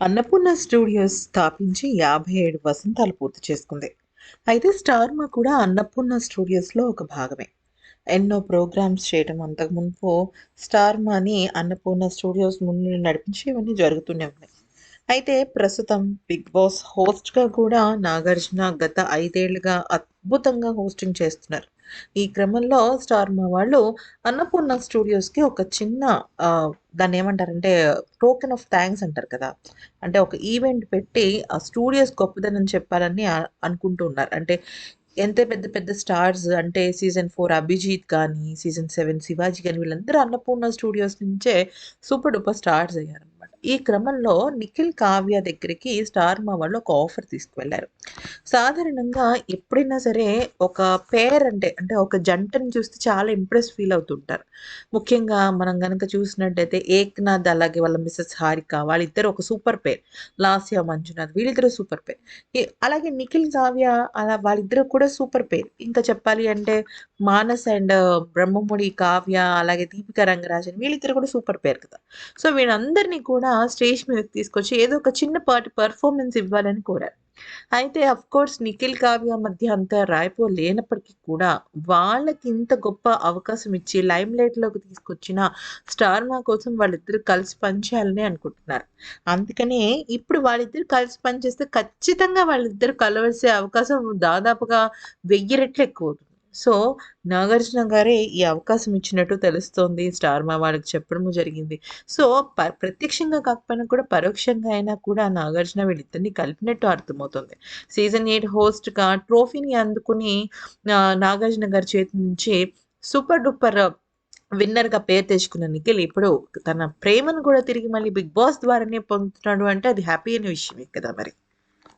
Annapurna studios స్థాపించి యాభై ఏడు వసంతాలు పూర్తి చేసుకుంది. అయితే స్టార్మా కూడా అన్నపూర్ణ స్టూడియోస్లో ఒక భాగమే. ఎన్నో ప్రోగ్రామ్స్ చేయడం అంతకు అంతకుముందు స్టార్మాని అన్నపూర్ణ స్టూడియోస్ ముందు నడిపించి ఇవన్నీ జరుగుతూనే ఉన్నాయి. అయితే ప్రస్తుతం బిగ్ బాస్ హోస్ట్గా కూడా నాగార్జున గత ఐదేళ్ళుగా అద్భుతంగా హోస్టింగ్ చేస్తున్నారు. ఈ క్రమంలో స్టార్ మా వాళ్ళు అన్నపూర్ణ స్టూడియోస్కి ఒక చిన్న దాన్ని ఏమంటారంటే టోకెన్ ఆఫ్ థ్యాంక్స్ అంటారు కదా. అంటే ఒక ఈవెంట్ పెట్టి ఆ స్టూడియోస్ గొప్పదనం చెప్పాలని అనుకుంటూ ఉన్నారు. అంటే ఎంత పెద్ద పెద్ద స్టార్స్ అంటే సీజన్ ఫోర్ అభిజిత్ కానీ సీజన్ సెవెన్ శివాజీ కానీ వీళ్ళందరూ అన్నపూర్ణ స్టూడియోస్ నుంచే సూపర్ డూపర్ స్టార్స్ అయ్యారు. ఈ క్రమంలో నిఖిల్ కావ్య దగ్గరికి స్టార్ మా వాళ్ళు ఒక ఆఫర్ తీసుకువెళ్ళారు. సాధారణంగా ఎప్పుడైనా సరే ఒక పేర్ అంటే అంటే ఒక జంటని చూస్తే చాలా ఇంప్రెస్ ఫీల్ అవుతుంటారు. ముఖ్యంగా మనం కనుక చూసినట్టయితే ఏక్నాథ్ అలాగే వాళ్ళ మిస్సెస్ హారిక వాళ్ళిద్దరు ఒక సూపర్ పేర్ లాస్య మంజునాథ్ వీళ్ళిద్దరు సూపర్ పేర్ అలాగే నిఖిల్ కావ్య అలా వాళ్ళిద్దరు కూడా సూపర్ పేర్ ఇంకా చెప్పాలి అంటే మానస్ అండ్ బ్రహ్మముడి కావ్య అలాగే దీపిక రంగరాజన్ వీళ్ళిద్దరు కూడా సూపర్ పేర్ కదా. సో వీళ్ళందరినీ కూడా స్టేజ్ మీదకి తీసుకొచ్చి ఏదో ఒక చిన్న పాటి పర్ఫార్మెన్స్ ఇవ్వాలని కోరారు. అయితే అఫ్ కోర్స్ నిఖిల్ కావ్య మధ్య అంత రాయిపో లేనప్పటికీ కూడా వాళ్ళకి ఇంత గొప్ప అవకాశం ఇచ్చి లైమ్ లైట్లోకి తీసుకొచ్చిన స్టార్ మా కోసం వాళ్ళిద్దరు కలిసి పనిచేయాలని అనుకుంటున్నారు. అందుకనే ఇప్పుడు వాళ్ళిద్దరు కలిసి పనిచేస్తే ఖచ్చితంగా వాళ్ళిద్దరు కలవలసే అవకాశం దాదాపుగా వెయ్యి రెట్లు ఎక్కువ అవుతుంది. సో నాగార్జున గారే ఈ అవకాశం ఇచ్చినట్టు తెలుస్తోంది. స్టార్ మా వాళ్ళకి చెప్పడము జరిగింది. సో ప ప్రత్యక్షంగా కాకపోయినా కూడా పరోక్షంగా అయినా కూడా నాగార్జున వీళ్ళిద్దరిని కలిపినట్టు అర్థమవుతుంది. సీజన్ ఎయిట్ హోస్ట్గా ట్రోఫీని అందుకుని నాగార్జున గారి చేతి నుంచి సూపర్ డూపర్ విన్నర్గా పేరు తెచ్చుకున్న నిఖిల్ ఇప్పుడు తన ప్రేమను కూడా తిరిగి మళ్ళీ బిగ్ బాస్ ద్వారానే పొందుతున్నాడు అంటే అది హ్యాపీ అనే విషయమే కదా మరి.